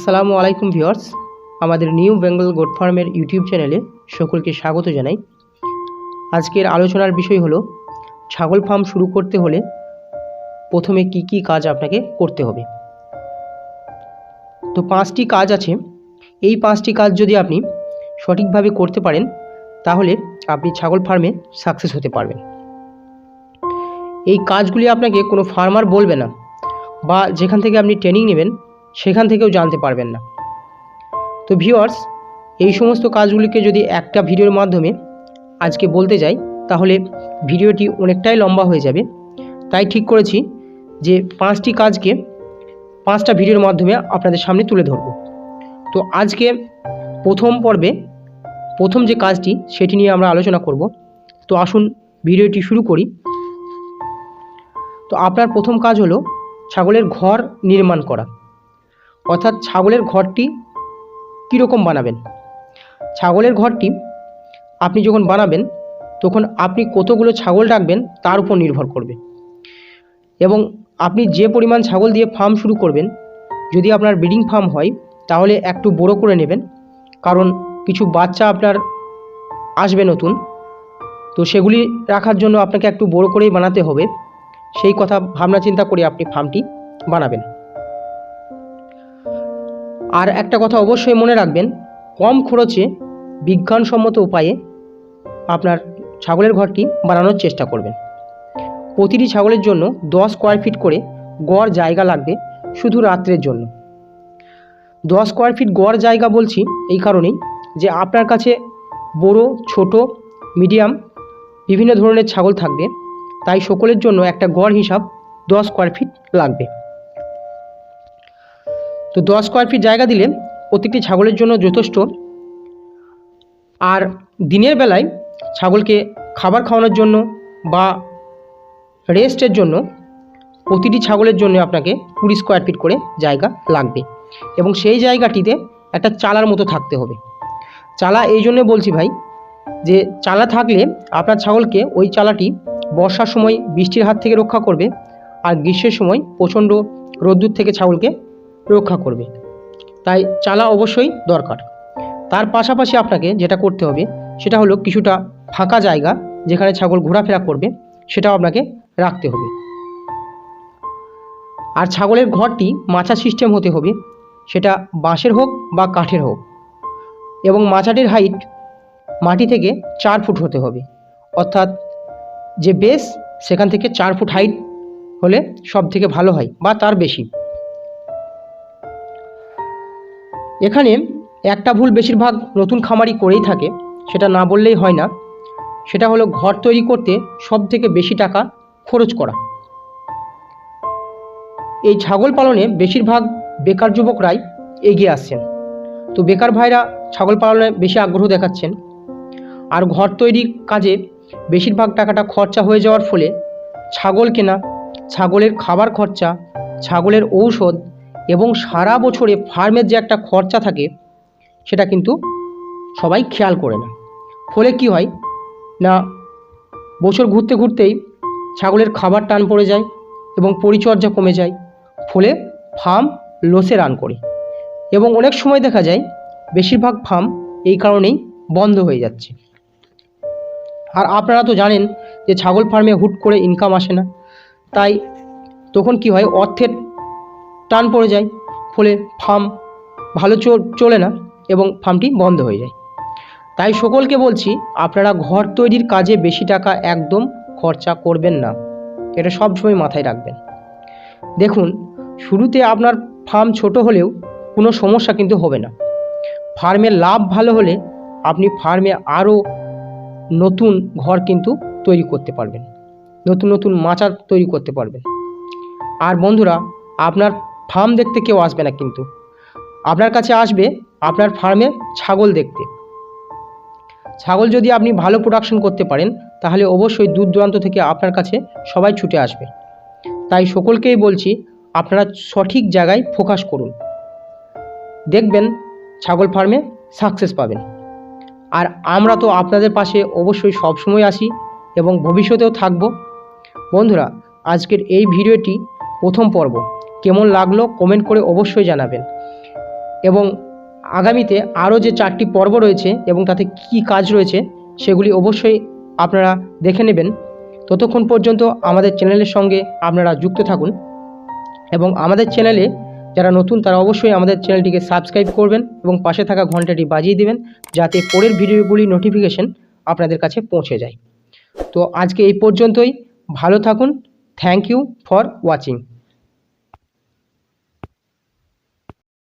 আসসালামু আলাইকুম ভিউয়ার্স। আমাদের নিউ বেঙ্গল গোট ফার্মের ইউটিউব চ্যানেলে সকলকে স্বাগত জানাই। আজকের আলোচনার বিষয় হলো, ছাগল ফার্ম শুরু করতে হলে প্রথমে কি কি কাজ আপনাকে করতে হবে। তো পাঁচটি কাজ আছে। এই পাঁচটি কাজ যদি আপনি সঠিকভাবে করতে পারেন, তাহলে আপনি ছাগল ফার্মে সাকসেস হতে পারবেন। এই কাজগুলি আপনাকে কোনো ফার্মার বলবে না, বা যেখান থেকে আপনি ট্রেনিং নেবেন সেখান থেকেও জানতে পারবেন না। তো ভিউয়ার্স এই সমস্ত কাজগুলিকে যদি একটা ভিডিওর মাধ্যমে আজকে বলতে যাই, তাহলে ভিডিওটি অনেকটাই লম্বা হয়ে যাবে। তাই ঠিক করেছি যে পাঁচটি কাজকে পাঁচটা ভিডিওর মাধ্যমে আপনাদের সামনে তুলে ধরব। তো আজকে প্রথম পর্বে প্রথম যে কাজটি, সেটি নিয়ে আমরা আলোচনা করব। তো আসুন ভিডিওটি শুরু করি। তো আপনার প্রথম কাজ হলো ছাগলের ঘর নির্মাণ করা। অর্থাৎ ছাগলের ঘরটি কীরকম বানাবেন? ছাগলের ঘরটি আপনি যখন বানাবেন, তখন আপনি কতগুলো ছাগল রাখবেন তার উপর নির্ভর করবে। এবং আপনি যে পরিমাণ ছাগল দিয়ে ফার্ম শুরু করবেন, যদি আপনার ব্রিডিং ফার্ম হয়, তাহলে একটু বড় করে নেবেন। কারণ কিছু বাচ্চা আপনার আসবে নতুন, তো সেগুলি রাখার জন্য আপনাকে একটু বড় করেই বানাতে হবে। সেই কথা ভাবনা চিন্তা করে আপনি ফার্মটি বানাবেন। আর একটা কথা অবশ্যই মনে রাখবেন, কম খরচে বিজ্ঞানসম্মত উপায়ে আপনার ছাগলের ঘরটি বানানোর চেষ্টা করবেন। প্রতিটি ছাগলের জন্য দশ স্কোয়ার ফিট করে গড় জায়গা লাগবে শুধু রাত্রের জন্য। দশ স্কোয়ার ফিট গড় জায়গা বলছি এই কারণেই যে আপনার কাছে বড়, ছোট মিডিয়াম বিভিন্ন ধরনের ছাগল থাকবে, তাই সকলের জন্য একটা গড় হিসাব দশ স্কোয়ার ফিট লাগবে। তো দশ স্কোয়ার ফিট জায়গা দিলে প্রত্যেকটি ছাগলের জন্য যথেষ্ট। আর দিনের বেলায় ছাগলকে খাবার খাওয়ানোর জন্য বা রেস্টের জন্য প্রতিটি ছাগলের জন্য আপনাকে কুড়ি স্কোয়ার ফিট করে জায়গা লাগবে। এবং সেই জায়গাটিতে একটা চালার মতো থাকতে হবে। চালা এই জন্য বলছি ভাই যে চালা থাকলে আপনার ছাগলকে ওই চালাটি বর্ষার সময় বৃষ্টির হাত থেকে রক্ষা করবে, আর গ্রীষ্মের সময় প্রচণ্ড রোদ্দুর থেকে ছাগলকে রক্ষা করবে। তাই চালা অবশ্যই দরকার। তার পাশাপাশি আপনাকে যেটা করতে হবে, সেটা হলো কিছুটা ফাঁকা জায়গা যেখানে ছাগল ঘোরাফেরা করবে, সেটাও আপনাকে রাখতে হবে। আর ছাগলের ঘরটি মাচা সিস্টেম হতে হবে, সেটা বাঁশের হোক বা কাঠের হোক। এবং মাচাটির হাইট মাটি থেকে চার ফুট হতে হবে। অর্থাৎ যে বেস সেখান থেকে চার ফুট হাইট হলে সব থেকে ভালো হয়, বা তার বেশি। এখানে একটা ভুল বেশিরভাগ নতুন খামারি করেই থাকে, সেটা না বললেই হয় না। সেটা হলো ঘর তৈরি করতে সব থেকে বেশি টাকা খরচ করা। এই ছাগল পালনে বেশিরভাগ বেকার যুবকরাই এগিয়ে আসছেন। তো বেকার ভাইরা ছাগল পালনে বেশি আগ্রহ দেখাচ্ছেন। আর ঘর তৈরির কাজে বেশিরভাগ টাকাটা খরচা হয়ে যাওয়ার ফলে ছাগল কেনা, ছাগলের খাবার খরচা, ছাগলের ঔষধ এবং সারা বছরে ফার্মের যে একটা খরচা থাকে, সেটা কিন্তু সবাই খেয়াল করে না। ফলে কি হয়? না, বছর ঘুরতে ঘুরতেই ছাগলের খাবার টান পড়ে যায় এবং পরিচর্যা কমে যায়। ফলে ফার্ম লসে রান করে। এবং অনেক সময় দেখা যায়, বেশিরভাগ ফার্ম এই কারণেই বন্ধ হয়ে যাচ্ছে। আর আপনারা তো জানেন যে ছাগল ফার্মে হুট করে ইনকাম আসে না। তাই তখন কি হয়? অর্থের টান পড়ে যায়, ফলে ফার্ম ভালো চলে না এবং ফার্মটি বন্ধ হয়ে যায়। তাই সকলকে বলছি, আপনারা ঘর তৈরির কাজে বেশি টাকা একদম খরচা করবেন না। এটা সবসময় মাথায় রাখবেন। দেখুন, শুরুতে আপনার ফার্ম ছোট হলেও কোনো সমস্যা কিন্তু হবে না। ফার্মের লাভ ভালো হলে আপনি ফার্মে আরও নতুন ঘর কিন্তু তৈরি করতে পারবেন। নতুন নতুন মাচা তৈরি করতে পারবেন। আর বন্ধুরা, আপনার ফার্ম দেখতে কেউ আসবে না কিন্তু। আপনার কাছে আসবে আপনার ফার্মে ছাগল দেখতে। ছাগল যদি আপনি ভালো প্রোডাকশন করতে পারেন, তাহলে অবশ্যই দূর দূরান্ত থেকে আপনার কাছে সবাই ছুটে আসবে। তাই সকলকেই বলছি, আপনারা সঠিক জায়গায় ফোকাস করুন। দেখবেন ছাগল ফার্মে সাকসেস পাবেন। আর আমরা তো আপনাদের পাশে অবশ্যই সবসময় আসি এবং ভবিষ্যতেও থাকব। বন্ধুরা, আজকের এই ভিডিওটি প্রথম পর্ব। কেমন লাগল কমেন্ট করে অবশ্যই জানাবেন। এবং আগামীতে আরও যে চারটি পর্ব রয়েছে এবং তাতে কী কাজ রয়েছে সেগুলি অবশ্যই আপনারা দেখে নেবেন। ততক্ষণ পর্যন্ত আমাদের চ্যানেলের সঙ্গে আপনারা যুক্ত থাকুন এবং আমাদের চ্যানেলে যারা নতুন তারা অবশ্যই আমাদের চ্যানেলটিকে সাবস্ক্রাইব করবেন এবং পাশে থাকা ঘন্টাটি বাজিয়ে দিবেন যাতে পরের ভিডিওগুলি নোটিফিকেশন আপনাদের কাছে পৌঁছে যায়। তো আজকে এই পর্যন্তই। ভালো থাকুন। Thank you for watching